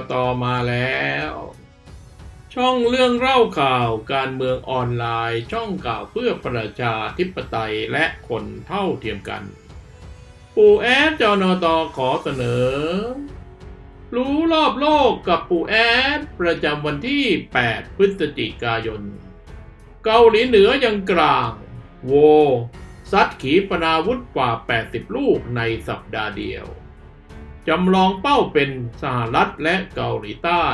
จนตมาแล้ว ช่องเรื่องเล่าข่าวการเมืองออนไลน์ ช่องข่าวเพื่อประชาธิปไตยและคนเท่าเทียมกัน ปู่แอดจอนตอขอเสนอ รู้รอบโลกกับปู่แอดประจำวันที่ 8 พฤศจิกายน เกาหลีเหนือยังกลาง โวซัดขีปนาวุธกว่า 80 ลูกในสัปดาห์เดียว จำลองเป้าเป็นสหรัฐและเกาหลีใต้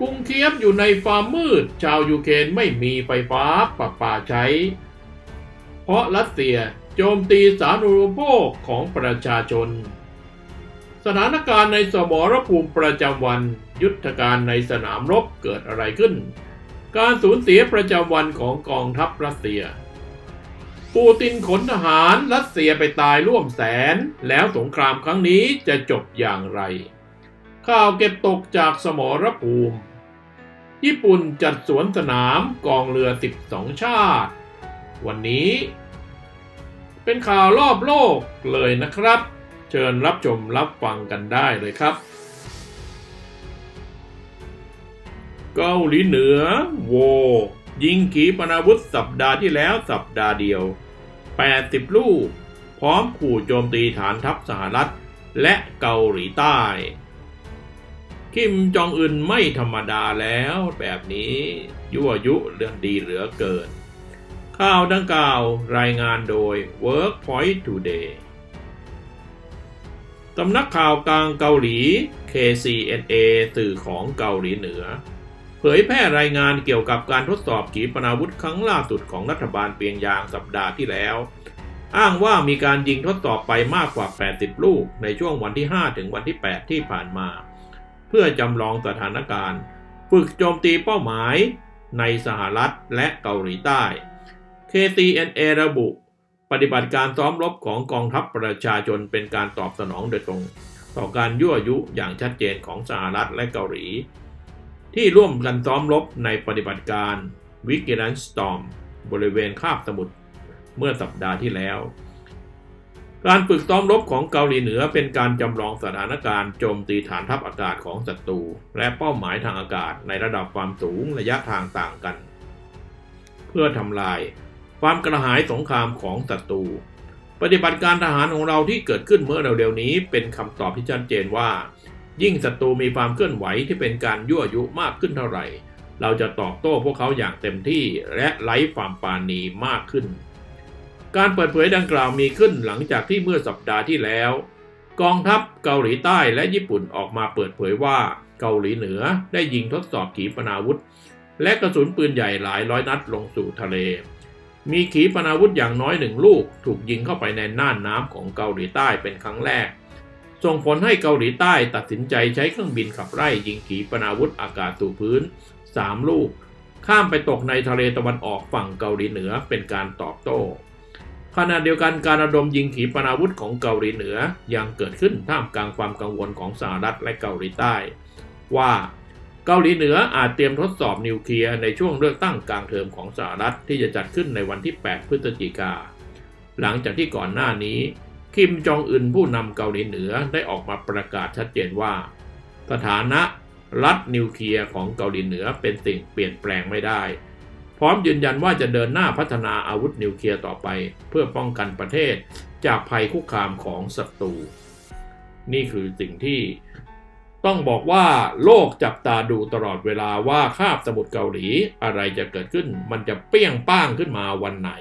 กรุงเคียบอยู่ในฟาร์มมืด ชาวยูเครนไม่มีไฟฟ้าประปาใช้ เพราะรัสเซียโจมตีสาธารณูปโภคของประชาชน สถานการณ์ในสมรภูมิประจำวัน ยุทธการในสนามรบเกิดอะไรขึ้น การสูญเสียประจำวันของกองทัพรัสเซีย ปูตินขนทหารรัสเซียไปตายร่วมแสน แล้วสงครามครั้งนี้จะจบอย่างไร ข่าวเก็บตกจากสมรภูมิ ญี่ปุ่นจัดสวนสนามกองเรือ 12 ชาติ วันนี้ เป็นข่าวรอบโลกเลยนะครับ เชิญรับชมรับฟังกันได้เลยครับ เกาหลีเหนือ โวยิงขีปนาวุธสัปดาห์ที่แล้วสัปดาห์เดียว 80 ลูก พร้อมขู่โจมตีฐานทัพสหรัฐ และเกาหลีใต้ คิมจองอึนไม่ธรรมดาแล้วแบบนี้ยั่วยุเรื่องดีเหลือเกิน ข่าวดังกล่าวรายงานโดย Workpoint Today สำนักข่าวกลางเกาหลี KCNA สื่อของเกาหลีเหนือ ผยแพร่รายงานเกี่ยวกับการทดสอบขีปนาวุธครั้งล่าสุดของรัฐบาลเปียงยางสัปดาห์ที่แล้ว อ้างว่ามีการยิงทดสอบไปมากกว่า 80 ลูกในช่วงวันที่ 5 ถึงวันที่ 8 ที่ผ่านมา เพื่อจำลองสถานการณ์ ฝึกโจมตีเป้าหมายในสหรัฐและเกาหลีใต้ KCNA ระบุ ปฏิบัติการซ้อมรบของกองทัพประชาชนเป็นการตอบสนองโดยตรง ต่อการยั่วยุอย่างชัดเจนของสหรัฐและเกาหลี ที่ร่วมกันซ้อมรบในปฏิบัติการวิกิรันสตอมบริเวณคาบสมุทรเมื่อสัปดาห์ที่แล้ว การฝึกซ้อมรบของเกาหลีเหนือเป็นการจำลองสถานการณ์โจมตีฐานทัพอากาศของศัตรู และเป้าหมายทางอากาศในระดับความสูงระยะทางต่างกัน เพื่อทำลายความกระหายสงครามของศัตรู ปฏิบัติการทหารของเราที่เกิดขึ้นเมื่อเร็วๆนี้เป็นคำตอบที่ชัดเจนว่า ยิ่งศัตรูมีความเคลื่อนไหวที่เป็นการยั่วยุมากขึ้นเท่าไหร่ เราจะตอบโต้พวกเขาอย่างเต็มที่และไร้ความปาณีมากขึ้น การเปิดเผยดังกล่าวมีขึ้นหลังจากที่เมื่อสัปดาห์ที่แล้ว กองทัพเกาหลีใต้และญี่ปุ่นออกมาเปิดเผยว่าเกาหลีเหนือได้ยิงทดสอบขีปนาวุธ และกระสุนปืนใหญ่หลายร้อยนัดลงสู่ทะเล มีขีปนาวุธอย่างน้อยหนึ่งลูกถูกยิงเข้าไปในน่านน้ำของเกาหลีใต้เป็นครั้งแรก ส่งผลให้เกาหลีใต้ตัดสินใจใช้เครื่องบินขับไล่ยิงขีปนาวุธอากาศสู่พื้น 3 ลูก ข้ามไปตกในทะเลตะวันออกฝั่งเกาหลีเหนือเป็นการตอบโต้ขณะเดียวกันการระดมยิงขีปนาวุธของเกาหลีเหนือยังเกิดขึ้นท่ามกลางความกังวลของสหรัฐและเกาหลีใต้ ว่าเกาหลีเหนืออาจเตรียมทดสอบนิวเคลียร์ในช่วงเลือกตั้งกลางเทอมของสหรัฐที่จะจัดขึ้นในวันที่ 8 พฤศจิกา หลังจากที่ก่อนหน้านี้ คิมจองอึนผู้นำเกาหลีเหนือได้ออกมาประกาศชัดเจนว่า สถานะรัฐนิวเคลียร์ของเกาหลีเหนือเป็นสิ่งเปลี่ยนแปลงไม่ได้ พร้อมยืนยันว่าจะเดินหน้าพัฒนาอาวุธนิวเคลียร์ต่อไป เพื่อป้องกันประเทศจากภัยคุกคามของศัตรู นี่คือสิ่งที่ต้องบอกว่าโลกจับตาดูตลอดเวลาว่าคาบสมุทรเกาหลีอะไรจะเกิดขึ้น มันจะเปี้ยงป้างขึ้นมาวันไหน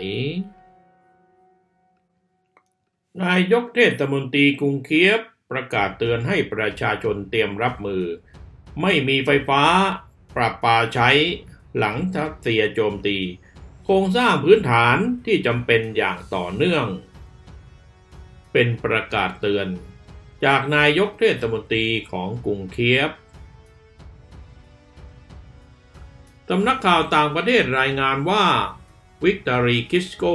นายกเทศมนตรีกรุงเคียบประกาศเตือนให้ประชาชนเตรียมรับมือ ไม่มีไฟฟ้า ปรับปาใช้หลังทัสเซียโจมตี โครงสร้างพื้นฐานที่จำเป็นอย่างต่อเนื่อง เป็นประกาศเตือน จากนายกเทศมนตรีของกรุงเคียบสำนักข่าวต่างประเทศรายงานว่าวิกตอรีคิสโก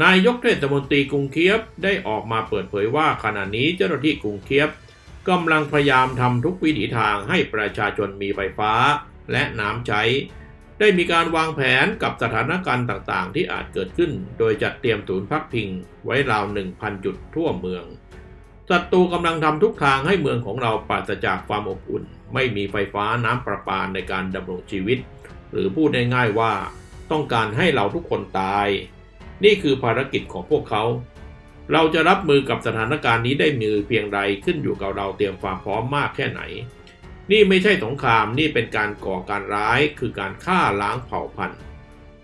นายกเทศมนตรีกรุงเคียบได้ออกมาเปิดเผยว่าขณะนี้เจ้าหน้าที่กรุงเคียบกำลังพยายามทำทุกวิถีทางให้ประชาชนมีไฟฟ้าและน้ำใช้ ได้มีการวางแผนกับสถานการณ์ต่างๆ ที่อาจเกิดขึ้น โดยจัดเตรียมศูนย์พักพิงไว้ราว 1,000 จุดทั่วเมืองศัตรูกำลังทำทุกทางให้เมืองของเราปราศจากความอบอุ่น ไม่มีไฟฟ้าน้ำประปาในการดำรงชีวิต หรือพูดง่ายๆว่าต้องการให้เราทุกคนตาย นี่คือภารกิจของพวกเขา เราจะรับมือกับสถานการณ์นี้ได้มือเพียงใดขึ้นอยู่กับเราเตรียมความพร้อมมากแค่ไหน นี่ไม่ใช่สงครามนี่เป็นการก่อการร้ายคือการฆ่าล้างเผ่าพันธุ์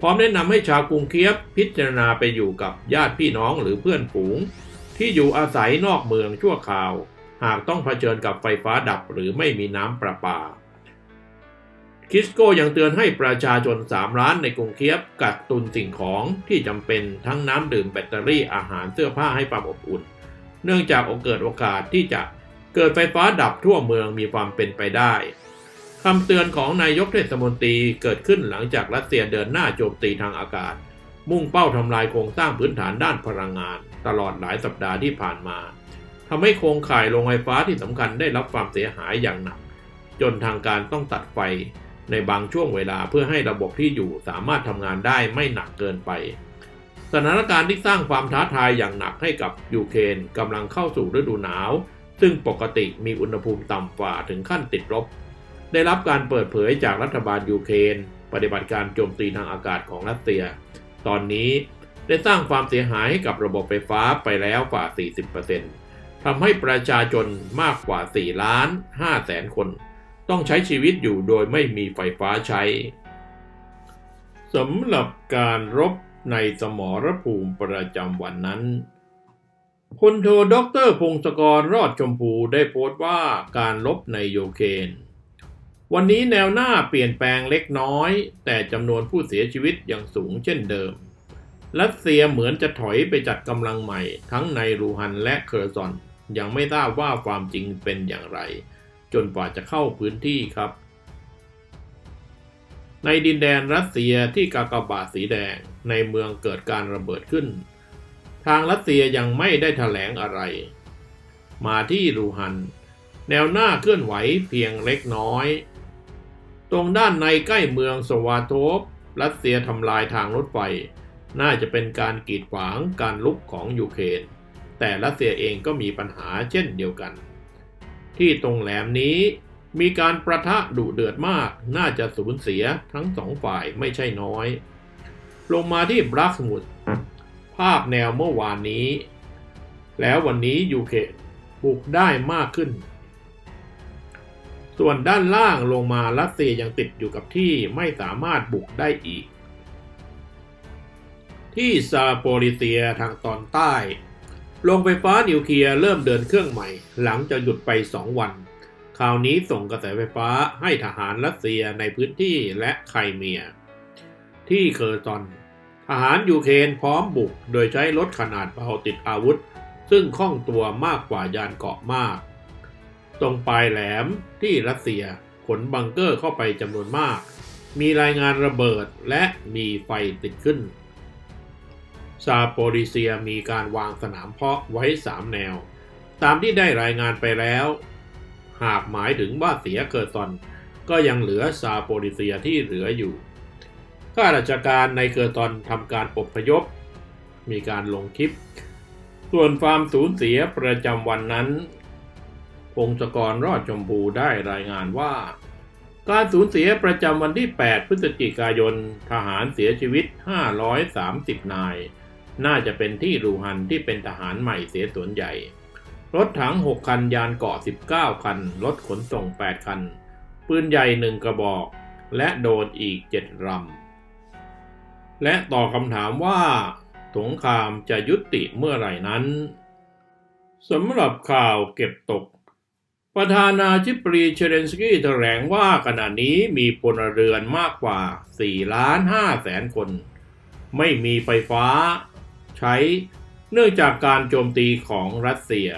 พร้อมแนะนำให้ชาวกรุงเคียบพิจารณาไปอยู่กับญาติพี่น้องหรือเพื่อนฝูง ที่อยู่อาศัยนอกเมืองชั่วคราว หากต้องเผชิญกับไฟฟ้าดับหรือไม่มีน้ำประปา คิสโกยังเตือนให้ประชาชน 3 ร้านในกรุงเคียบกักตุนสิ่งของที่จำเป็นทั้งน้ำดื่มแบตเตอรี่อาหารเสื้อผ้าให้ความอบอุ่น เนื่องจากโอกเกิดโอกาสที่จะเกิดไฟฟ้าดับทั่วเมืองมีความเป็นไปได้คำเตือนของนายกเทศมนตรีเกิดขึ้นหลังจากรัสเซียเดินหน้าโจมตีทางอากาศ มุ่งเป้าทำลายโครงสร้างพื้นฐานด้านพลังงาน ตลอดหลายสัปดาห์ที่ผ่านมาทำให้โครงข่ายโรงไฟฟ้าที่สำคัญได้รับความเสียหายอย่างหนัก จนทางการต้องตัดไฟ ในบางช่วงเวลาเพื่อให้ระบบที่อยู่สามารถทำงานได้ไม่หนักเกินไป สถานการณ์ที่สร้างความท้าทายอย่างหนักให้กับยูเครนกำลังเข้าสู่ฤดูหนาว ซึ่งปกติมีอุณหภูมิต่ำกว่าถึงขั้นติดลบ ได้รับการเปิดเผยจากรัฐบาลยูเครนปฏิบัติการโจมตีทางอากาศของรัสเซีย ตอนนี้ได้สร้างความเสียหายให้กับระบบไฟฟ้าไปแล้วกว่า 40%ทำให้ประชาชนมากกว่า 4 ล้าน5แสนคน ต้องใช้ชีวิตอยู่โดยไม่มีไฟฟ้าใช้สำหรับการรบในสมรภูมิประจำวันนั้นพลโทด็อกเตอร์พงศกรรอดชมพูได้โพสต์ว่าการลบในโยเคน วันนี้แนวหน้าเปลี่ยนแปลงเล็กน้อย แต่จำนวนผู้เสียชีวิตยังสูงเช่นเดิม รัสเซียเหมือนจะถอยไปจัดกำลังใหม่ ทั้งในรูฮันและเคอร์ซอน ยังไม่ทราบว่าความจริงเป็นอย่างไร จนกว่าจะเข้าพื้นที่ครับ ในดินแดนรัสเซียที่กากบาทสีแดงในเมืองเกิดการระเบิดขึ้น ทางรัสเซียยังไม่ได้แถลงอะไร มาที่รูฮัน แนวหน้าเคลื่อนไหวเพียงเล็กน้อย ตรงด้านในใกล้เมืองสวาโทฟรัสเซียทำลายทางรถไฟ น่าจะเป็นการกีดขวางการลุกของยูเครนแต่รัสเซียเองก็มีปัญหาเช่นเดียวกัน ที่ตรงแหลมนี้มีการประทะดุเดือดมากน่าจะสูญเสียทั้งสองฝ่ายไม่ใช่น้อย ลงมาที่บรักสมุดภาพแนวเมื่อวานนี้ แล้ววันนี้ยูเครนบุกได้มากขึ้น ส่วนด้านล่างลงมารัสเซียยังติดอยู่กับที่ไม่สามารถบุกได้อีก ที่ซาโปริเซียทางตอนใต้ โรงไฟฟ้านิวเคลียร์เริ่มเดินเครื่องใหม่ หลังจากหยุดไป 2 วัน คราวนี้ส่งกระแสไฟฟ้าให้ทหารรัสเซียในพื้นที่และไครเมีย ที่เคอร์ซอน ทหารยูเครนพร้อมบุก โดยใช้รถขนาดเบาติดอาวุธ ซึ่งคล่องตัวมากกว่ายานเกราะมาก ตรงปลายแหลมที่รัสเซียขนบังเกอร์เข้าไปจำนวนมาก มีรายงานระเบิดและมีไฟติดขึ้น ซาโปริเซียมีการวางสนามเพาะไว้ 3 แนว ตามที่ได้รายงานไปแล้ว หากหมายถึงว่าเสียเกิดซอนก็ยังเหลือซาโปริเซียที่เหลืออยู่ ข้าราชการในเกิดตอนทำการอพยพ มีการลงคลิป ส่วนความสูญเสียประจำวันนั้นพงศกรรอดชมพูได้รายงานว่า การสูญเสียประจำวันที่ 8 พฤศจิกายน ทหารเสียชีวิต 530 นาย น่าจะเป็นที่รูฮันที่เป็นทหารใหม่เสียส่วนใหญ่ รถถัง 6 คันยานเกาะ 19 คัน รถขนส่ง 8 คัน ปืนใหญ่1กระบอก และโดนอีก 7ลำและต่อบคำถามว่า สงครามจะยุติเมื่อไหร่นั้นสำหรับข่าวเก็บตก ประธานาธิบดีเชเลนสกี้แถลงว่าขณะนี้มีพลเรือนมากกว่า4ล้าน5แสนคน ไม่มีไฟฟ้า ใช้ เนื่องจากการโจมตีของรัสเซีย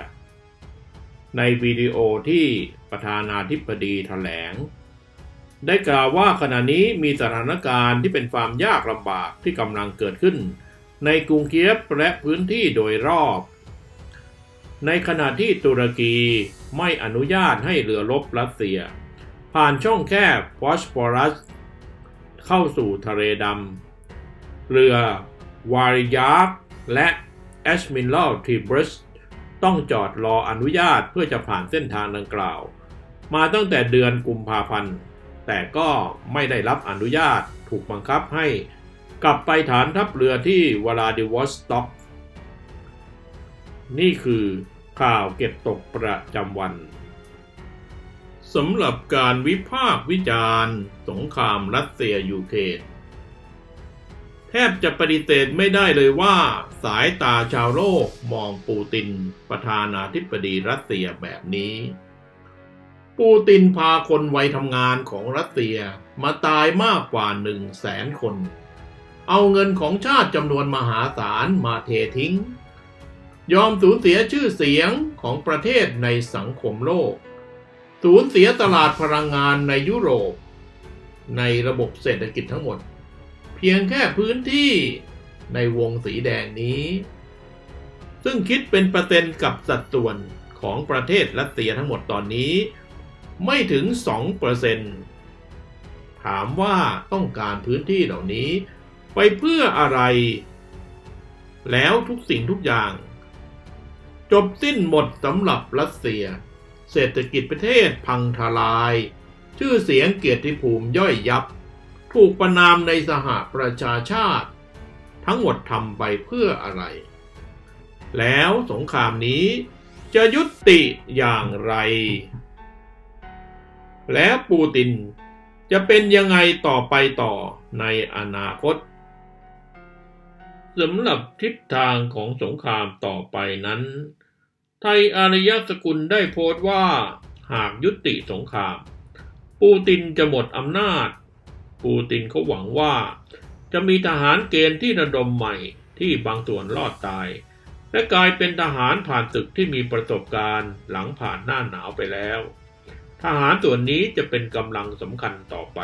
ในวิดีโอที่ประธานาธิบดีแถลง ได้กล่าวว่าขณะนี้มีสถานการณ์ที่เป็นความยากลำบากที่กำลังเกิดขึ้น ในกรุงเคียฟและพื้นที่โดยรอบ ในขณะที่ตุรกีไม่อนุญาตให้เรือรบรัสเซีย ผ่านช่องแคบฟอสฟอรัส เข้าสู่ทะเลดำเรือวาริยาร์ และแอชมินลอลทีบริสต้องจอดรออนุญาตเพื่อจะผ่านเส้นทางดังกล่าว มาตั้งแต่เดือนกุมภาพันธ์ แต่ก็ไม่ได้รับอนุญาตถูกบังคับให้กลับไปฐานทัพเรือที่วลาดิวอสต็อก นี่คือข่าวเก็บตกประจำวันสำหรับการวิพากษ์วิจารณ์ สงครามรัสเซียยูเครน แทบจะปฏิเสธไม่ได้เลยว่า สายตาชาวโลกมองปูตินประธานาธิบดีรัสเซียแบบนี้ ปูตินพาคนวัยทำงานของรัสเซียมาตายมากกว่าหนึ่งแสนคน เอาเงินของชาติจำนวนมหาศาลมาเททิ้ง ยอมสูญเสียชื่อเสียงของประเทศในสังคมโลก สูญเสียตลาดพลังงานในยุโรป ในระบบเศรษฐกิจทั้งหมด เพียงแค่พื้นที่ในวงสีแดงนี้ ซึ่งคิดเป็นเปอร์เซ็นต์กับสัดส่วนของประเทศรัสเซียทั้งหมดตอนนี้ ไม่ถึง 2%ถามว่าต้องการพื้นที่เหล่านี้ ไปเพื่ออะไร แล้วทุกสิ่งทุกอย่าง จบสิ้นหมดสำหรับรัสเซีย เศรษฐกิจประเทศพังทลาย ชื่อเสียงเกียรติภูมิย่อยยับ ถูกประนามในสหประชาชาติ ทั้งหมดทำไปเพื่ออะไร แล้วสงครามนี้จะยุติอย่างไร แล้วปูตินจะเป็นยังไงต่อไปต่อในอนาคตสำหรับทิศทางของสงครามต่อไปนั้น ไทยอารยสกุลได้โพสต์ว่า หากยุติสงคราม ปูตินจะหมดอำนาจ ปูตินเขาหวังว่า จะมีทหารเกณฑ์ที่ระดมใหม่ที่บางส่วนรอดตาย และกลายเป็นทหารผ่านศึกที่มีประสบการณ์หลังผ่านหน้าหนาวไปแล้ว ทหารส่วนนี้จะเป็นกำลังสำคัญต่อไป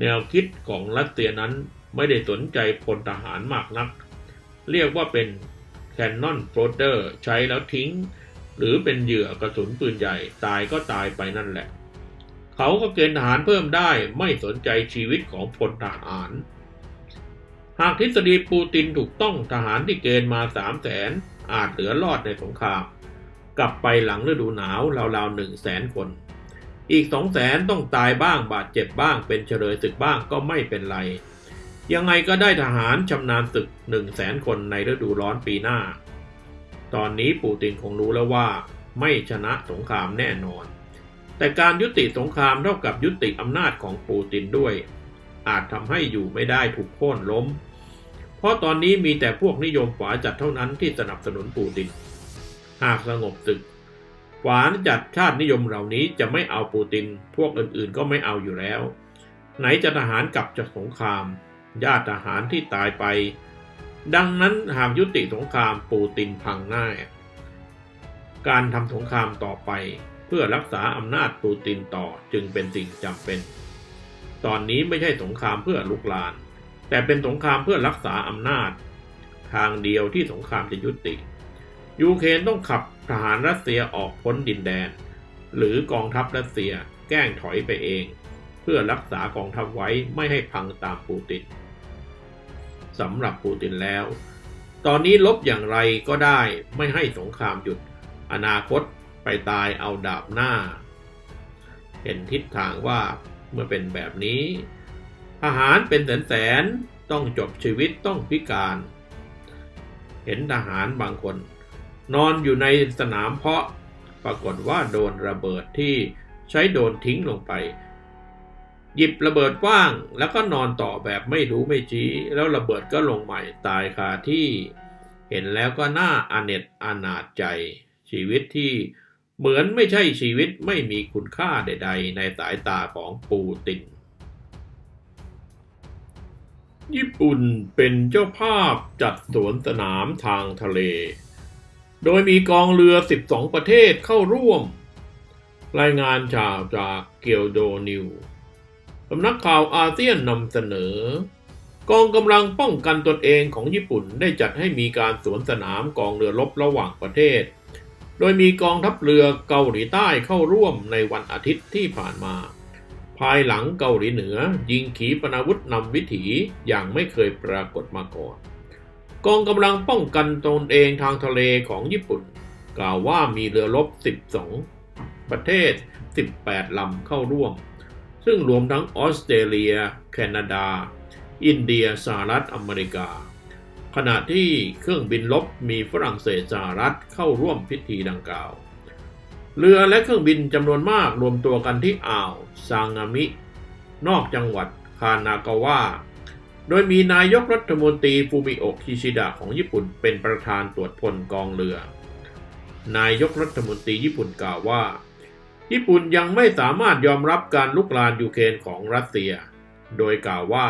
แนวคิดของรัสเซียนั้นไม่ได้สนใจพลทหารมากนัก เรียกว่าเป็นแคนนอนโฟลเดอร์ใช้แล้วทิ้ง หรือเป็นเหยื่อกระสุนปืนใหญ่ตายก็ตายไปนั่นแหละ เขาก็เกณฑ์ทหารเพิ่มได้ไม่สนใจชีวิตของพลทหาร หากทฤษฎีปูตินถูกต้องทหารที่เกณฑ์มาสามแสนอาจเหลือรอดในสงคราม กลับไปหลังฤดูหนาวราวๆหนึ่งแสนคน อีกสองแสนต้องตายบ้างบาดเจ็บบ้างเป็นเฉลยศึกบ้างก็ไม่เป็นไร ยังไงก็ได้ทหารชำนาญศึกหนึ่งแสนคนในฤดูร้อนปีหน้า ตอนนี้ปูตินคงรู้แล้วว่าไม่ชนะสงครามแน่นอน แต่การยุติสงครามเท่ากับยุติอำนาจของปูตินด้วย อาจทำให้อยู่ไม่ได้ถูกโค่นล้ม เพราะตอนนี้มีแต่พวกนิยมฝาจัดเท่านั้นที่สนับสนุนปูติน หากสงบศึกฝาจัดชาตินิยมเหล่านี้จะไม่เอาปูติน พวกอื่นๆก็ไม่เอาอยู่แล้ว ไหนจะทหารกลับจากสงคราม ญาติทหารที่ตายไป ดังนั้นหากยุติสงครามปูตินพังง่าย การทำสงครามต่อไป เพื่อรักษาอำนาจปูตินต่อจึงเป็นสิ่งจำเป็น ตอนนี้ไม่ใช่สงครามเพื่อลุกลาน แต่เป็นสงครามเพื่อรักษาอำนาจ ทางเดียวที่สงครามจะยุติ ยูเครนต้องขับทหารรัสเซียออกพ้นดินแดน หรือกองทัพรัสเซียแกล้งถอยไปเอง เพื่อรักษากองทัพไว้ไม่ให้พังตามปูตินสำหรับปูตินแล้ว ตอนนี้ลบอย่างไรก็ได้ไม่ให้สงครามหยุด อนาคต ไปตายเอาดาบหน้า เห็นทิศทางว่าเมื่อเป็นแบบนี้ทหารเป็นแสนแสนๆต้องจบชีวิตต้องพิการ เห็นทหารบางคน นอนอยู่ในสนามเพาะปรากฏว่าโดนระเบิดที่ใช้โดนทิ้งลงไป หยิบระเบิดว่างแล้วก็นอนต่อแบบไม่รู้ไม่ชี้ แล้วระเบิดก็ลงใหม่ตายคาที่ เห็นแล้วก็น่าอาเนตอนาจใจชีวิตที่ เหมือนไม่ใช่ชีวิตไม่มีคุณค่าใด ๆ ในสายตาของปูติน ญี่ปุ่นเป็นเจ้าภาพจัดสวนสนามทางทะเล โดยมีกองเรือ 12 ประเทศเข้าร่วม รายงานข่าวจากเกียวโดนิวสำนักข่าวอาเซียนนำเสนอกองกำลังป้องกันตนเองของญี่ปุ่นได้จัดให้มีการสวนสนามกองเรือรบระหว่างประเทศ โดยมีกองทัพเรือเกาหลีใต้เข้าร่วมในวันอาทิตย์ที่ผ่านมา ภายหลังเกาหลีเหนือ ยิงขีปนาวุธนำวิถีอย่างไม่เคยปรากฏมาก่อน กองกำลังป้องกันตนเองทางทะเลของญี่ปุ่น กล่าวว่ามีเรือรบ 12 ประเทศ 18 ลำเข้าร่วม ซึ่งรวมทั้งออสเตรเลีย แคนาดา อินเดียสหรัฐอเมริกา ขณะที่เครื่องบินลบมีฝรั่งเศสสหรัฐเข้าร่วมพิธีดังกล่าว เรือและเครื่องบินจำนวนมากรวมตัวกันที่อ่าวซางามิ นอกจังหวัดคานากาวะโดยมีนายกรัฐมนตรีฟูมิโอะคิชิดะของญี่ปุ่นเป็นประธานตรวจพลกองเรือ นายกรัฐมนตรีญี่ปุ่นกล่าวว่า ญี่ปุ่นยังไม่สามารถยอมรับการลุกลานยูเครนของรัสเซีย โดยกล่าวว่า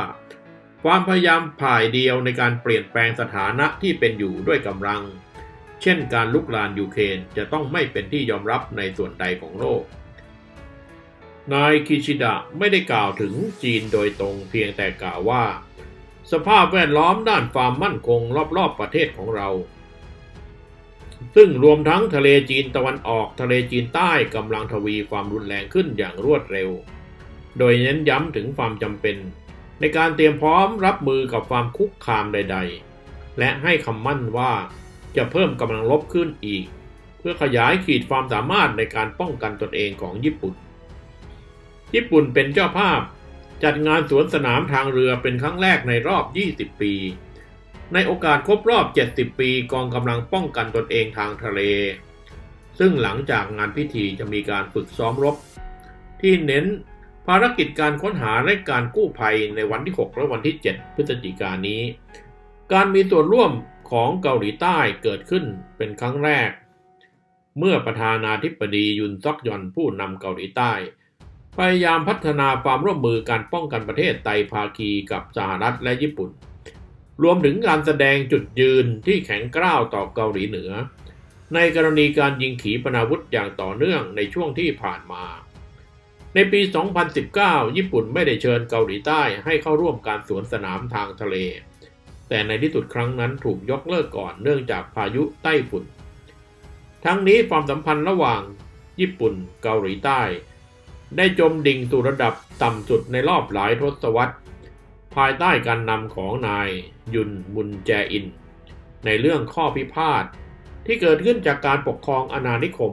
ความพยายามผ่ายเดียวในการเปลี่ยนแปลงสถานะที่เป็นอยู่ด้วยกำลัง เช่นการลุกลานยูเครนจะต้องไม่เป็นที่ยอมรับในส่วนใดของโลก นายคิชิดะไม่ได้กล่าวถึงจีนโดยตรงเพียงแต่กล่าวว่า สภาพแวดล้อมด้านความมั่นคงรอบๆประเทศของเรา ซึ่งรวมทั้งทะเลจีนตะวันออกทะเลจีนใต้กำลังทวีความรุนแรงขึ้นอย่างรวดเร็ว โดยเน้นย้ำถึงความจำเป็น ในการเตรียมพร้อมรับมือกับความคุกคามใด ๆ และให้คำมั่นว่าจะเพิ่มกำลังลบขึ้นอีก เพื่อขยายขีดความสามารถในการป้องกันตนเองของญี่ปุ่น ญี่ปุ่นเป็นเจ้าภาพจัดงานสวนสนามทางเรือเป็นครั้งแรกในรอบ 20 ปี ในโอกาสครบรอบ 70 ปีกองกำลังป้องกันตนเองทางทะเล ซึ่งหลังจากงานพิธีจะมีการฝึกซ้อมรบ ที่เน้น ภารกิจการค้นหาและการกู้ภัยในวันที่ 6 และวันที่ 7 พฤศจิกายนนี้ การมีส่วนร่วมของเกาหลีใต้เกิดขึ้นเป็นครั้งแรก เมื่อประธานาธิบดียุนซอกยอนผู้นำเกาหลีใต้ พยายามพัฒนาความร่วมมือการป้องกันประเทศไตภาคีกับสหรัฐและญี่ปุ่น รวมถึงการแสดงจุดยืนที่แข็งกร้าวต่อเกาหลีเหนือ ในกรณีการยิงขีปนาวุธอย่างต่อเนื่องในช่วงที่ผ่านมา ในปี 2019 ญี่ปุ่นไม่ได้เชิญเกาหลีใต้ให้เข้าร่วมการสวนสนามทางทะเล แต่ในที่สุดครั้งนั้นถูกยกเลิกก่อนเนื่องจากพายุไต้ฝุ่น ทั้งนี้ความสัมพันธ์ระหว่างญี่ปุ่นเกาหลีใต้ ได้จมดิ่งสู่ระดับต่ำสุดในรอบหลายทศวรรษ ภายใต้การนำของนายยุนมุนแจอิน ในเรื่องข้อพิพาทที่เกิดขึ้นจากการปกครองอาณานิคม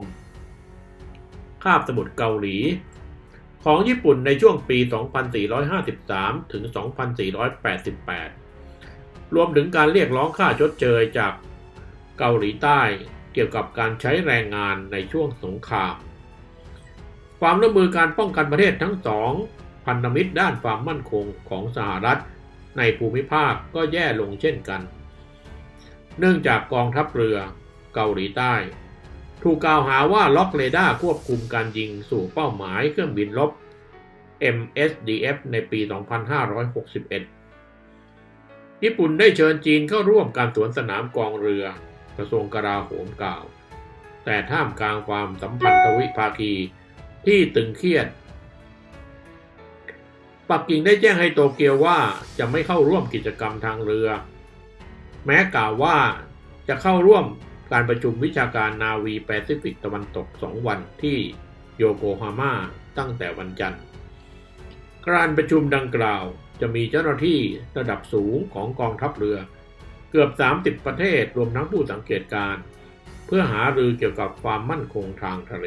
คาบสมุทรเกาหลี ของญี่ปุ่นในช่วงปี 2453 ถึง 2488 รวมถึงการเรียกร้องค่าชดเชยจากเกาหลีใต้เกี่ยวกับการใช้แรงงานในช่วงสงคราม ความร่วมมือการป้องกันประเทศทั้งสองพันธมิตรด้านความมั่นคงของสหรัฐในภูมิภาคก็แย่ลงเช่นกัน เนื่องจากกองทัพเรือเกาหลีใต้ ถูกกล่าวหาว่าล็อกเรดาร์ควบคุมการยิงสู่เป้าหมายเครื่องบินลบ MSDF ในปี 2561 ญี่ปุ่นได้เชิญจีนเข้าร่วมการสวนสนามกองเรือกระทรวงกลาโหมกล่าว แต่ท่ามกลางความสัมพันธวิภาคีที่ตึงเครียด ปักกิ่งได้แจ้งให้โตเกียวว่าจะไม่เข้าร่วมกิจกรรมทางเรือ แม้กล่าวว่าจะเข้าร่วม การประชุมวิชาการนาวีแปซิฟิกตะวันตก 2 วันที่โยโกฮาม่าตั้งแต่วันจันทร์ การประชุมดังกล่าวจะมีเจ้าหน้าที่ระดับสูงของกองทัพเรือ เกือบ 30 ประเทศรวมทั้งผู้สังเกตการ เพื่อหารือเกี่ยวกับความมั่นคงทางทะเล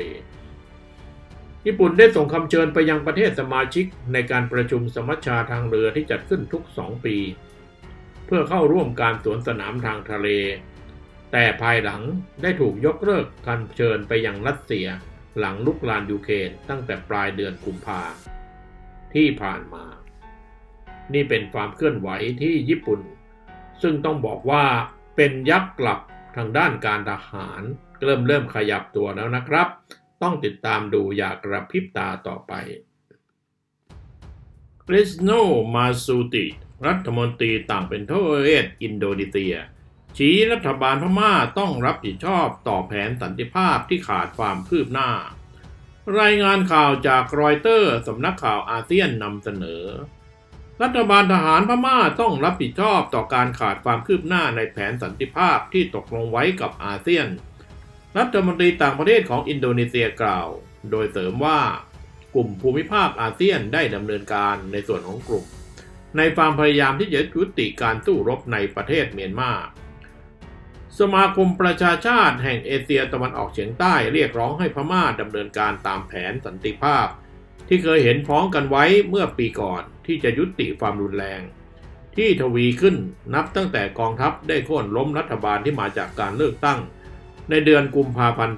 ญี่ปุ่นได้ส่งคำเชิญไปยังประเทศสมาชิกในการประชุมสมัชชาทางเรือที่จัดขึ้นทุก 2 ปี เพื่อเข้าร่วมการสวนสนามทางทะเล แต่ภายหลังได้ถูกยกเลิกการเชิญไปยังรัสเซีย หลังลุกลานยูเครนตั้งแต่ปลายเดือนกุมภาที่ผ่านมา นี่เป็นความเคลื่อนไหวที่ญี่ปุ่น ซึ่งต้องบอกว่าเป็นยักษ์กลับทางด้านการทหาร เริ่มเริ่มขยับตัวแล้วนะครับ ต้องติดตามดูอย่ากระพริบตาต่อไปคริสโนมาซูติ รัฐมนตรีต่างเป็นประเทศอินโดนีเซีย ชี้รัฐบาลพม่าต้องรับผิดชอบต่อแผนสันติภาพที่ขาดความคืบหน้า รายงานข่าวจากรอยเตอร์สำนักข่าวอาเซียนนำเสนอ รัฐบาลทหารพม่าต้องรับผิดชอบต่อการขาดความคืบหน้าในแผนสันติภาพที่ตกลงไว้กับอาเซียน รัฐมนตรีต่างประเทศของอินโดนีเซียกล่าว โดยเสริมว่ากลุ่มภูมิภาคอาเซียนได้ดำเนินการในส่วนของกลุ่ม ในความพยายามที่จะยุติการสู้รบในประเทศเมียนมา สมาคมประชาชาติแห่งเอเชียตะวันออกเฉียงใต้เรียกร้องให้พม่าดำเนินการตามแผนสันติภาพ ที่เคยเห็นพ้องกันไว้เมื่อปีก่อนที่จะยุติความรุนแรง ที่ทวีขึ้นนับตั้งแต่กองทัพได้โค่นล้มรัฐบาลที่มาจากการเลือกตั้ง ในเดือนกุมภาพันธ์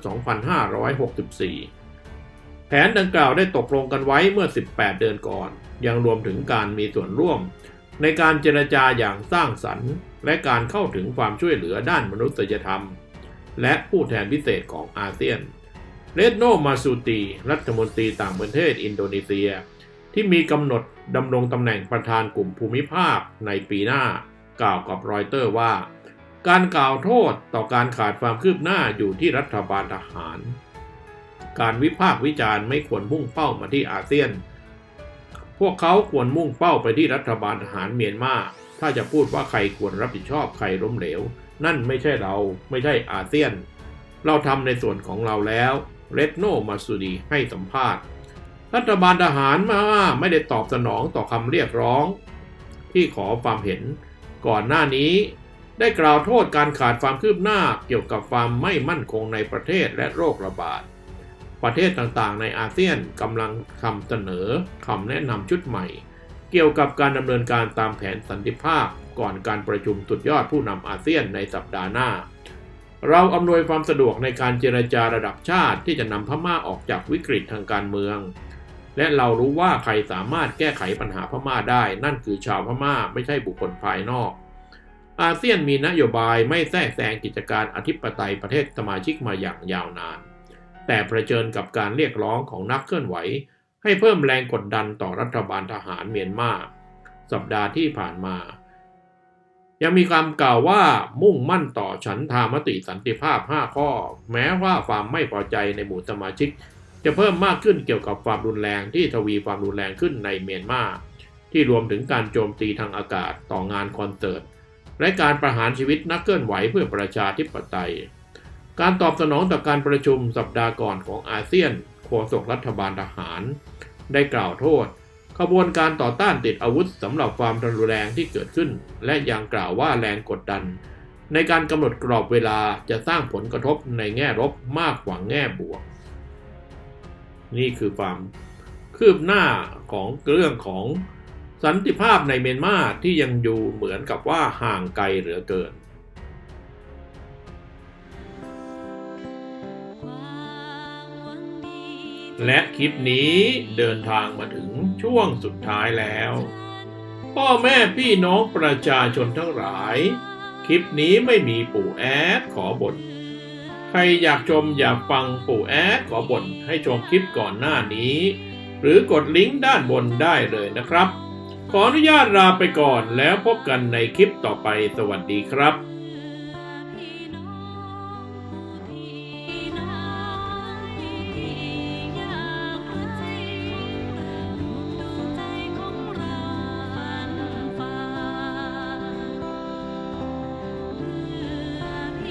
2564 แผนดังกล่าวได้ตกลงกันไว้เมื่อ 18 เดือนก่อน ยังรวมถึงการมีส่วนร่วม ในการเจรจาอย่างสร้างสรรค์ และการเข้าถึงความช่วยเหลือด้านมนุษยธรรม และผู้แทนพิเศษของอาเซียนเรดโนมาซูตี รัฐมนตรีต่างประเทศอินโดนีเซีย ที่มีกำหนดดำรงตำแหน่งประธานกลุ่มภูมิภาคในปีหน้า กล่าวกับรอยเตอร์ว่า การกล่าวโทษต่อการขาดความคืบหน้าอยู่ที่รัฐบาลทหาร การวิพากษ์วิจารณ์ไม่ควรมุ่งเป้ามาที่อาเซียน พวกเขาควรมุ่งเป้าไปที่รัฐบาลทหารเมียนมา ถ้าจะพูดว่าใครควรรับผิดชอบใครล้มเหลว นั่นไม่ใช่เราไม่ใช่อาเซียน เราทำในส่วนของเราแล้วเรดโนมาซูดีให้สัมภาษณ์รัฐบาลทหารมาไม่ได้ตอบสนองต่อคำเรียกร้อง ที่ขอความเห็น ก่อนหน้านี้ ได้กล่าวโทษการขาดความคืบหน้าเกี่ยวกับความไม่มั่นคงในประเทศและโรคระบาด ประเทศต่างๆ ในอาเซียนกำลังคำเสนอคำแนะนำชุดใหม่ เกี่ยวกับการดำเนินการตามแผนสันติภาพ ก่อนการประชุมสุดยอดผู้นำอาเซียนในสัปดาห์หน้า เราอำนวยความสะดวกในการเจรจาระดับชาติที่จะนำพม่าออกจากวิกฤตทางการเมือง และเรารู้ว่าใครสามารถแก้ไขปัญหาพม่าได้ นั่นคือชาวพม่าไม่ใช่บุคคลภายนอก อาเซียนมีนโยบายไม่แทรกแซงกิจการอธิปไตยประเทศสมาชิกมาอย่างยาวนาน แต่เผชิญกับการเรียกร้องของนักเคลื่อนไหว ให้เพิ่มแรงกดดันต่อรัฐบาลทหารเมียนมาสัปดาห์ที่ผ่านมา ยังมีคำกล่าวว่ามุ่งมั่นต่อฉันทามติสันติภาพ 5 ข้อ แม้ว่าความไม่พอใจในหมู่สมาชิก จะเพิ่มมากขึ้นเกี่ยวกับความรุนแรงที่ทวีความรุนแรงขึ้นในเมียนมาที่รวมถึงการโจมตีทางอากาศต่องานคอนเสิร์ตและการประหารชีวิตนักเคลื่อนไหวเพื่อประชาธิปไตย การตอบสนองต่อการประชุมสัปดาห์ก่อนของอาเซียนโฆษกรัฐบาลทหาร ได้กล่าวโทษ ขบวนการต่อต้านติดอาวุธสำหรับความรุนแรงที่เกิดขึ้น และยังกล่าวว่าแรงกดดัน ในการกำหนดกรอบเวลาจะสร้างผลกระทบในแง่ลบมากกว่าแง่บวก นี่คือความคืบหน้าของเรื่องของสันติภาพในเมียนมาที่ยังอยู่เหมือนกับว่าห่างไกลเหลือเกิน และคลิปนี้เดินทางมาถึงช่วงสุดท้ายแล้ว พ่อแม่พี่น้องประชาชนทั้งหลาย คลิปนี้ไม่มีปู่แอดขอบท ใครอยากชมอยากฟังปู่แอดขอบ่นให้ชมคลิปก่อนหน้านี้ หรือกดลิงก์ด้านบนได้เลยนะครับ ขออนุญาตลาไปก่อนแล้วพบกันในคลิปต่อไปสวัสดีครับ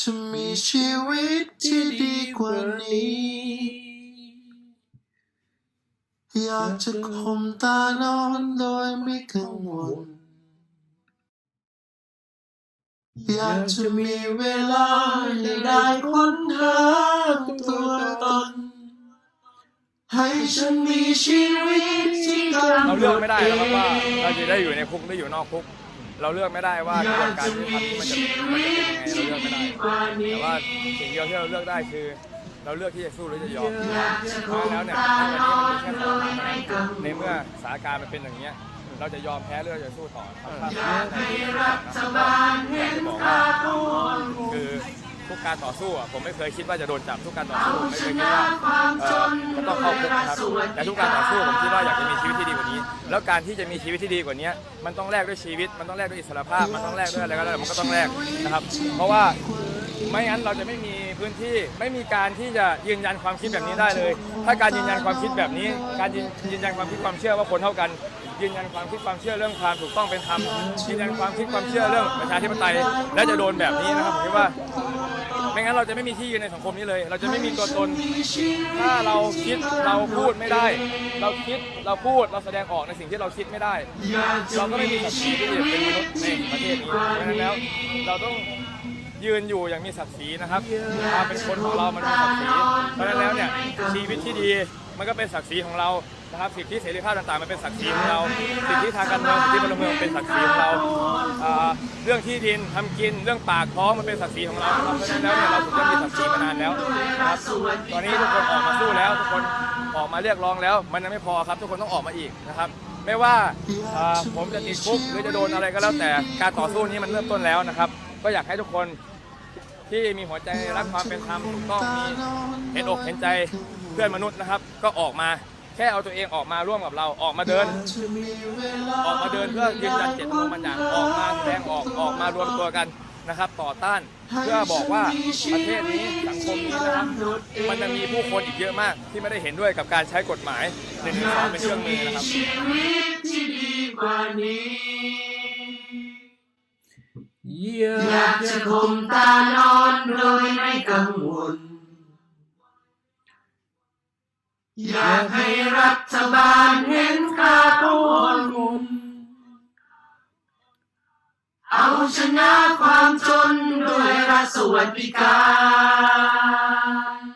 จะมีชีวิตที่ดีกว่านี้ อยากจะข่มตานอนโดยไม่กังวล อยากจะมีเวลาให้ได้ค้นหาตัวตน ให้ฉันมีชีวิตที่กำหนดเราเลือกไม่ได้นะครับว่าเราจะได้อยู่ในคุกหรืออยู่นอกคุก เราเลือกไม่ได้ว่ากระบวนการยุติธรรมมันจะมันจะเป็นยังไงเราเลือกไม่ได้แต่ว่าสิ่งเดียวที่เราเลือกได้คือ เราเลือกที่จะสู้หรือจะยอมเพราะแล้วเนี่ยวันนี้มันมีแค่สองในเมื่อสถานการณ์มันเป็นอย่างเนี้ยเราจะยอมแพ้หรือเราจะสู้ต่อครับถ้ารัฐบาลเห็นค่าคือทุกการต่อสู้อะผมไม่เคยคิดว่าจะโดนจับทุกการต่อสู้ไม่เคยคิดว่าต้องเข้าคุกนะครับแต่ทุกการต่อสู้ผมคิดว่าอยากจะมีชีวิตที่ดีกว่านี้ แล้วการที่จะมีชีวิตที่ดีกว่านี้มันต้องแลกด้วยชีวิต มันต้องแลกด้วยอิสรภาพ มันต้องแลกด้วยอะไรก็แล้วมันก็ต้องแลกนะครับ เพราะว่าไม่งั้นเราจะไม่มีพื้นที่ไม่มีการที่จะยืนยันความคิดแบบนี้ได้เลย ถ้าการยืนยันความคิดแบบนี้ การยืนยืนยันความคิดความเชื่อว่าคนเท่ากัน ยืนยันความคิดความเชื่อเรื่องความถูกต้องเป็นธรรมยืนยันความคิดความเชื่อเรื่องประชาธิปไตยและจะโดนแบบนี้นะครับผมคิดว่า ไม่งั้นเราจะไม่มีที่ยืนในสังคมนี้เลย เราจะไม่มีตัวตน ถ้าเราคิดเราพูดไม่ได้ เราคิดเราพูดเราแสดงออกในสิ่งที่เราคิดไม่ได้ เราก็ไม่มีศักดิ์ศรีที่จะเป็นมนุษย์ในประเทศนี้เพราะฉะนั้นแล้วเราต้องยืนอยู่อย่างมีศักดิ์ศรีนะครับความเป็นคนของเรามันมีศักดิ์ศรีเพราะฉะนั้นแล้วเนี่ยชีวิตที่ดี มันก็เป็นศักดิ์ศรีของเรานะครับสิทธิเสรีภาพต่างๆมันเป็นศักดิ์ศรีของเราสิทธิทางการเมืองสิทธิพลเมืองเป็นศักดิ์ศรีของเราเรื่องที่ดินทำกินเรื่องปากท้องมันเป็นศักดิ์ศรีของเราครับเพราะฉะนั้นแล้วเนี่ยเราถึงจะมีศักดิ์ศรีมานานแล้วนะครับตอนนี้ทุกคนออกมาสู้แล้วทุกคนออกมาเรียกร้องแล้ว มันยังไม่พอครับ ทุกคนต้องออกมาอีกนะครับ ไม่ว่าผมจะติดคุกหรือจะโดนอะไรก็แล้วแต่การต่อสู้นี้มันเริ่มต้นแล้วนะครับ ก็อยากให้ทุกคน ที่มีหัวใจรักความเป็นธรรมถูกต้องมีเห็นอกเห็นใจเพื่อนมนุษย์นะครับ ก็ออกมาแค่เอาตัวเองออกมาร่วมกับเราออกมาเดิน ออกมาเดินเพื่อยืนยันเจตจำนงบางอย่างออกมาแสดงออกออกมารวมตัวกันนะครับ ต่อต้านเพื่อบอกว่าประเทศนี้สังคมนี้นะครับมันจะมีผู้คนอีกเยอะมาก ที่ไม่ได้เห็นด้วยกับการใช้กฎหมายหนึ่งสองเป็นเครื่องมือนะครับ อยากจะคมตานอนโดยไม่กังวล อยากให้รัฐบาลเห็นค่าของคนเอาชนะความจนด้วยรัฐสวัสดิการ